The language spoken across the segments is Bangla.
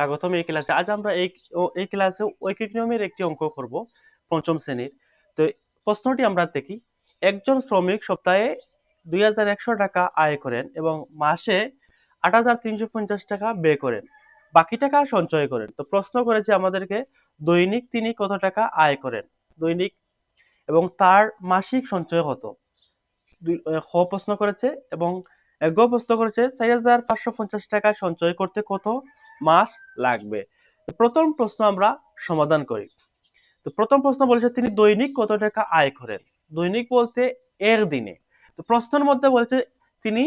স্বাগতম এই ক্লাসে। আজ আমরা এই এই ক্লাসে ঐকিক নিয়মের একটি অঙ্ক করব পঞ্চম শ্রেণির। তো প্রশ্নটি আমরা দেখি, একজন শ্রমিক সপ্তাহে দুই হাজার একশো টাকা আয় করেন এবং মাসে আট হাজার তিনশো পঞ্চাশ টাকা ব্যয় করেন। বাকি টাকা সঞ্চয় করেন। তো প্রশ্ন করেছে আমাদেরকে, দৈনিক তিনি কত টাকা আয় করেন? দৈনিক এবং তার মাসিক সঞ্চয় কত? খ প্রশ্ন করেছে এবং গ প্রশ্ন করেছে, চার হাজার পাঁচশো পঞ্চাশ টাকা সঞ্চয় করতে কত মাস লাগবে। প্রথম প্রশ্ন আমরা সমাধান করি। তো প্রথম প্রশ্ন বলেছে, তিনি দৈনিক কত টাকা আয় করেন? দৈনিক বলতে এর দিনে। তো প্রশ্নের মধ্যে বলছে, তিনি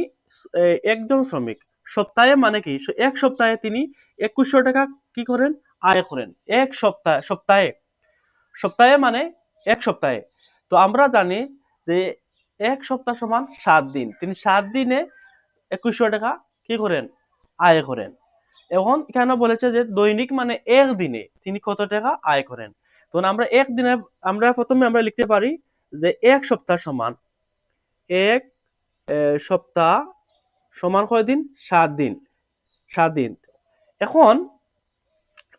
একজন শ্রমিক। সপ্তাহে মানে কি? এক সপ্তাহে তিনি একুশশো টাকা কি করেন? আয় করেন। এক সপ্তাহ সপ্তাহে। সপ্তাহে মানে এক সপ্তাহে। তো আমরা জানি যে এক সপ্তাহ সমান সাত দিন। তিনি সাত দিনে একুশশো টাকা কি করেন? আয় করেন। এখন এখানে বলেছে যে দৈনিক মানে এক দিনে তিনি কত টাকা আয় করেন? তো আমরা এক দিনে, আমরা প্রথমে আমরা লিখতে পারি যে এক সপ্তাহ সমান। এক সপ্তাহ সমান দিন? সাত দিন। সাত দিন। এখন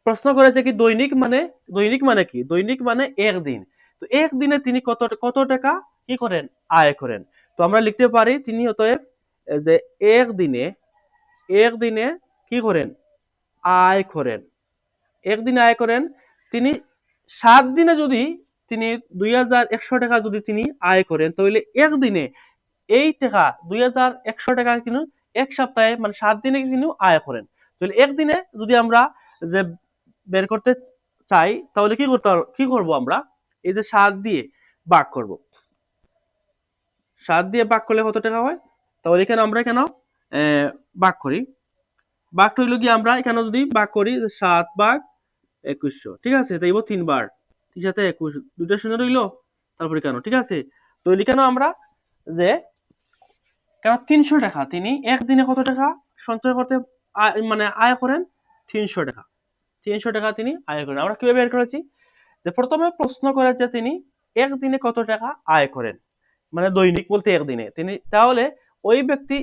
প্রশ্ন করেছে কি দৈনিক মানে দৈনিক মানে কি? দৈনিক মানে এক দিন। তো এক দিনে তিনি কত কত টাকা কি করেন? আয় করেন। তো আমরা লিখতে পারি তিনি অতএব যে এক দিনে এক দিনে কি করেন? আয় করেন। একদিনে আয় করেন, তিনি সাত দিনে যদি তিনি দুই হাজার একশো টাকা যদি তিনি আয় করেন, তাহলে একদিনে এই টাকা, দুই হাজার একশো টাকা কিন্তু এক সপ্তাহে মানে সাত দিনে কিন্তু আয় করেন। তাহলে একদিনে যদি আমরা যে বের করতে চাই, তাহলে কি করতে কি করব আমরা? এই যে সাত দিয়ে ভাগ করব। সাত দিয়ে ভাগ করলে কত টাকা হয়? তাহলে এখানে আমরা কেন ভাগ করি? ভাগটা হইল কি আমরা এখানে যদি ভাগ করি সাত ভাগ একুশশো, ঠিক আছে? তাই তিনবার। তিন সাথে একুশ, দুইটা শূন্য রইল, তারপরে কেন? ঠিক আছে? তো কেন আমরা যে, কেন তিনশো টাকা? তিনি একদিনে কত টাকা সঞ্চয় করতে মানে আয় করেন? তিনশো টাকা। তিনশো টাকা তিনি আয় করেন। আমরা কীভাবে বের করেছি? যে প্রথমে প্রশ্ন করেছে তিনি একদিনে কত টাকা আয় করেন? মানে দৈনিক বলতে একদিনে। তিনি, তাহলে ওই ব্যক্তি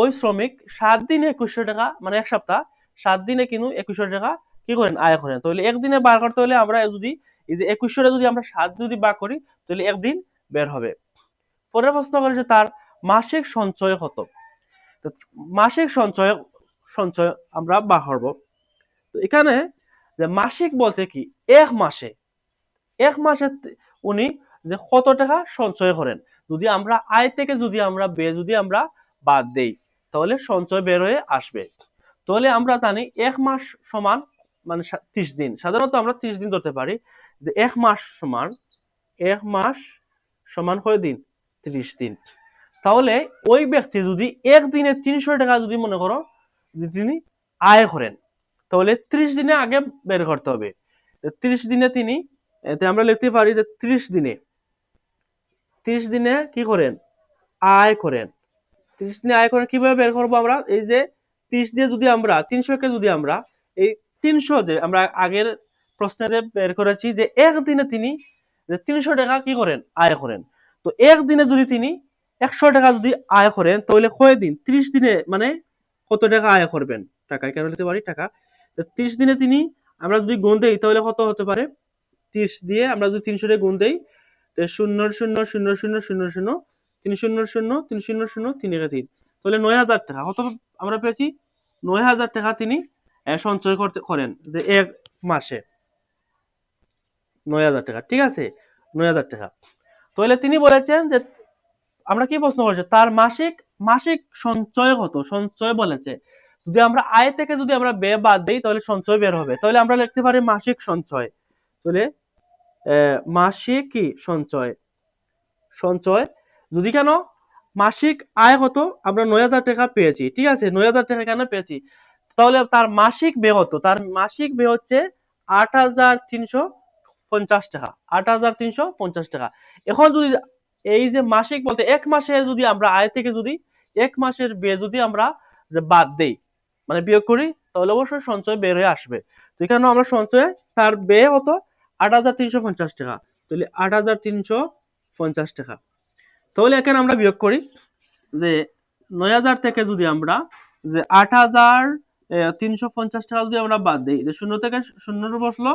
ওই শ্রমিক সাত দিনে একুশশো টাকা মানে এক সপ্তাহ, সাত দিনে কিন্তু একুশশো টাকা কি করেন? আয় করেন। তাহলে একদিনে বার করতে হলে আমরা যদি, এই যে একুশশোটা যদি আমরা সাত যদি বার করি, তাহলে একদিন বের হবে। পরের প্রশ্ন করে যে তার মাসিক সঞ্চয় কত? মাসিক সঞ্চয় সঞ্চয় আমরা বার করব। তো এখানে যে মাসিক বলতে কি? এক মাসে এক মাসে উনি যে কত টাকা সঞ্চয় করেন? যদি আমরা আয় থেকে যদি আমরা বে যদি আমরা বাদ দেই তাহলে সঞ্চয় বের হয়ে আসবে। তাহলে আমরা জানি এক মাস সমান মানে ত্রিশ দিন। সাধারণত আমরা ত্রিশ দিন ধরতে পারি। যে এক মাস সমান, এক মাস সমান কয় দিন? ত্রিশ দিন। তাহলে ওই ব্যক্তি যদি একদিনে তিনশো টাকা যদি মনে করো, যদি তিনি আয় করেন, তাহলে ত্রিশ দিনে আগে বের করতে হবে। ত্রিশ দিনে তিনি আমরা লিখতে পারি যে ত্রিশ দিনে ত্রিশ দিনে কি করেন? আয় করেন। ত্রিশ দিনে আয় করেন কীভাবে বের করব আমরা? এই যে ত্রিশ দিয়ে যদি আমরা তিনশোকে যদি আমরা, এই তিনশো যে আমরা আগের প্রশ্নে বের করেছি যে একদিনে তিনি যে তিনশো টাকা কি করেন? আয় করেন। তো একদিনে যদি তিনি একশো টাকা যদি আয় করেন, তাহলে কয় দিন ত্রিশ দিনে মানে কত টাকা আয় করবেন? টাকা কেন নিতে পারি? টাকা। তো ত্রিশ দিনে তিনি আমরা যদি গুণ দেই, তাহলে কত হতে পারে? ত্রিশ দিয়ে আমরা যদি তিনশো দিয়ে গুণ দেই শূন্য শূন্য শূন্য শূন্য শূন্য শূন্য তিন শূন্য শূন্য তিন শূন্য শূন্য তিন একে তিন তাহলে নয় হাজার টাকা। কত আমরা পেয়েছি? নয় হাজার টাকা তিনি সঞ্চয় করতে করেন যে এক মাসে। নয় হাজার টাকা, ঠিক আছে? নয় হাজার টাকা। তাহলে তিনি বলেছেন যে, আমরা কি প্রশ্ন করছি? তার মাসিক মাসিক সঞ্চয় কত? সঞ্চয় বলেছে। যদি আমরা আয় থেকে যদি আমরা ব্যয় বাদ দিই, তাহলে সঞ্চয় বের হবে। তাহলে আমরা লিখতে পারি মাসিক সঞ্চয়। তাহলে মাসিক কি সঞ্চয়। সঞ্চয় যদি কেন? মাসিক আয় কত? আমরা নয় হাজার টাকা পেয়েছি, ঠিক আছে? নয় হাজার টাকা কেন পেয়েছি? তাহলে তার মাসিক ব্যয় কত? তার মাসিক ব্যয় হচ্ছে আট হাজার তিনশো পঞ্চাশ টাকা, আট হাজার তিনশো পঞ্চাশ টাকা। এখন যদি এই যে মাসিক বলতে এক মাসে যদি আমরা আয় থেকে যদি এক মাসের ব্যয় যদি আমরা যে বাদ দেই মানে বিয়োগ করি, তাহলে অবশ্যই সঞ্চয় বের হয়ে আসবে। তো এখানে আমরা সঞ্চয়ে, তার ব্যয় হতো আট হাজার তিনশো পঞ্চাশ টাকা। তাহলে আট হাজার তিনশো পঞ্চাশ টাকা। তাহলে এখানে আমরা বিয়োগ করি যে নয় হাজার থেকে যদি আমরা যে আট হাজার তিনশো পঞ্চাশ টাকা যদি আমরা বাদ দিই, যে শূন্য থেকে শূন্য বসল,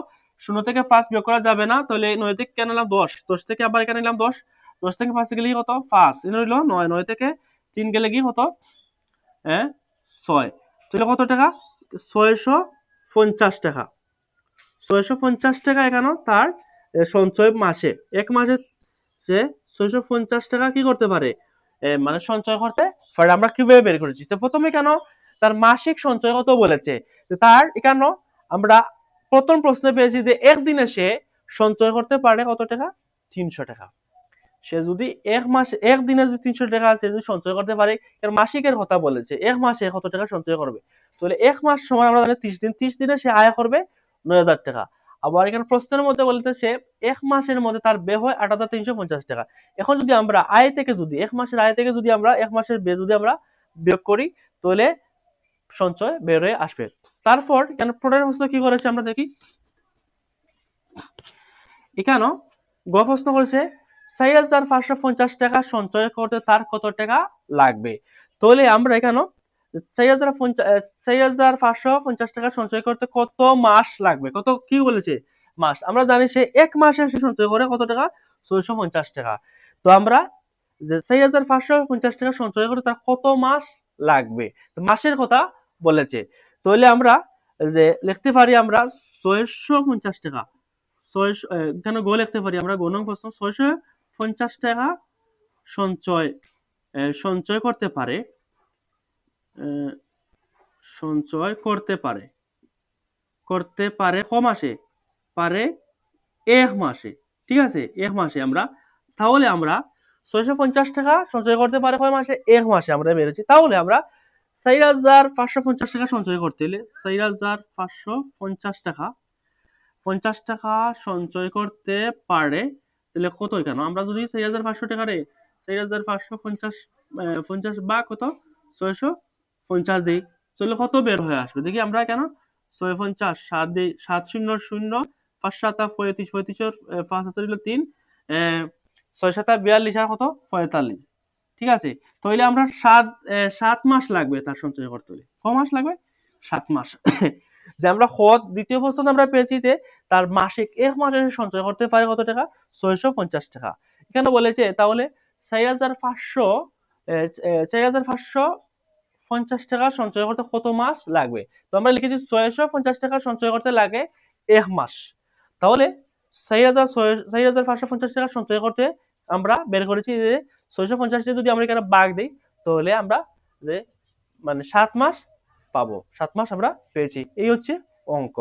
শূন্য থেকে পাঁচ বিয়োগ করা যাবে না, তাহলে নয় থেকে কেন নিলাম? দশ। দশ থেকে আবার এখানে নিলাম? দশ। দশ থেকে পাঁচ গেলে কত? পাঁচ। এনে হইল নয়। নয় থেকে তিন গেলে কি হতো হ্যাঁ ছয়। তাহলে কত টাকা? ছয়শো পঞ্চাশ টাকা। ছয়শো পঞ্চাশ টাকা এখানে তার সঞ্চয় মাসে। এক মাসে সে ছয়শো পঞ্চাশ টাকা কি করতে পারে? মানে সঞ্চয় করতে পারে। আমরা কীভাবে বের করেছি? তো প্রথমে কেন তার মাসিক সঞ্চয় কত বলেছে? তার কেন আমরা প্রথম প্রশ্নে পেয়েছি যে একদিনে সে সঞ্চয় করতে পারে কত টাকা? তিনশো টাকা। সে যদি এক মাস, একদিনে যদি তিনশো টাকা সে যদি সঞ্চয় করতে পারে, এর মাসিকের কথা বলেছে। এক মাসে কত টাকা সঞ্চয় করবে? তাহলে এক মাস সময় আমরা জানি ত্রিশ দিন, ত্রিশ দিনে সে আয় করবে নয় হাজার টাকা। আবার এখানে প্রশ্নের মধ্যে বলতে সে এক মাসের মধ্যে তার ব্যয় হয় আট হাজার তিনশো পঞ্চাশ টাকা। এখন যদি আমরা আয় থেকে যদি, এক মাসের আয় থেকে যদি আমরা, এক মাসের বে যদি আমরা বিয়োগ করি, তাহলে সঞ্চয় বের হয়ে আসবে। তারপর এখানে কি করেছে আমরা দেখি। এখানেও গ প্রশ্ন করেছে চার হাজার পাঁচশো পঞ্চাশ টাকা সঞ্চয় করতে তার কত টাকা লাগবে? তাহলে আমরা এখানে পঞ্চাশ টাকা সঞ্চয় করতে কত মাস লাগবে? কত, কি বলেছে? মাস। আমরা জানি সে এক মাসে সঞ্চয় করে কত টাকা? ছয়শো পঞ্চাশ টাকা। তো আমরা যে চার হাজার পাঁচশো পঞ্চাশ টাকা সঞ্চয় করে তার কত মাস লাগবে? মাসের কথা বলেছে। তাহলে আমরা যে লিখতে পারি আমরা ছয়শো পঞ্চাশ টাকা। ছয়শো এখানে গো লিখতে পারি আমরা? গো নং প্রশ্ন, ছয়শো পঞ্চাশ টাকা সঞ্চয় সঞ্চয় করতে পারে সঞ্চয় করতে পারে। করতে পারে ক মাসে? পারে এক মাসে। ঠিক আছে? এক মাসে আমরা, তাহলে আমরা ছয়শো পঞ্চাশ টাকা সঞ্চয় করতে পারে কয় মাসে? এক মাসে আমরা বেরোচ্ছি। তাহলে আমরা চার হাজার পাঁচশো পঞ্চাশ টাকা সঞ্চয় করতে হলে চার হাজার পাঁচশো পঞ্চাশ টাকা পঞ্চাশ টাকা সঞ্চয় করতে পারে। তাহলে কত কেন আমরা যদি চার হাজার পাঁচশো টাকা রে, চার হাজার পাঁচশো পঞ্চাশ পঞ্চাশ বা কত? ছয়শো পঞ্চাশ দিই তাহলে কত বের হয়ে আসবে? দেখি আমরা কেন? ছয় পঞ্চাশ, সাত দিই সাত শূন্য শূন্য, পাঁচ সাতা পঁয়ত্রিশ পঁয়ত্রিশের পাঁচ হাতে দিল তিন ছয় সাতা বিয়াল্লিশ আর কত? পঁয়তাল্লিশ। ঠিক আছে? তাহলে আমরা সাত সাত মাস লাগবে তার সঞ্চয় করতে হলে। ক মাস লাগবে? সাত মাস। যে আমরা হদ দ্বিতীয় প্রশ্ন আমরা পেয়েছি যে, তার মাসিক এক মাসে সঞ্চয় করতে পারে কত টাকা? ছয়শো পঞ্চাশ টাকা। এখানে বলেছে তাহলে চার হাজার পাঁচশো চার হাজার পাঁচশো পঞ্চাশ টাকা সঞ্চয় করতে কত মাস লাগবে? তো আমরা লিখেছি ছয়শো পঞ্চাশ টাকা সঞ্চয় করতে লাগে এক মাস। তাহলে চার হাজার চার হাজার পাঁচশো পঞ্চাশ টাকা সঞ্চয় করতে আমরা বের করেছি যে ছয়শো পঞ্চাশ যদি আমরা এখানে বাঘ দিই, তাহলে আমরা যে মানে সাত মাস পাবো, সাত মাস আমরা পেয়েছি। এই হচ্ছে অঙ্ক।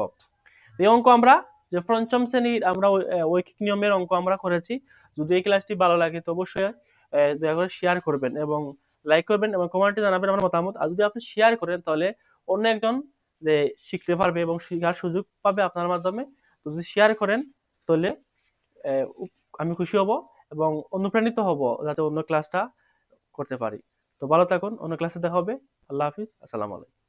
এই অঙ্ক আমরা যে পঞ্চম শ্রেণির আমরা ঐকিক নিয়মের অঙ্ক আমরা করেছি। যদি এই ক্লাসটি ভালো লাগে তো অবশ্যই দয়া করে শেয়ার করবেন এবং লাইক করবেন এবং কমেন্টে জানাবেন আমার মতামত। আর যদি আপনি শেয়ার করেন, তাহলে অন্য একজন, যে শিখতে পারবে এবং শেখার সুযোগ পাবে আপনার মাধ্যমে। তো যদি শেয়ার করেন, তাহলে আমি খুশি হব এবং অনুপ্রাণিত হব যাতে অন্য ক্লাসটা করতে পারি। তো ভালো থাকুন, অন্য ক্লাসে দেখা হবে। আল্লাহ হাফিজ, আসসালামু আলাইকুম।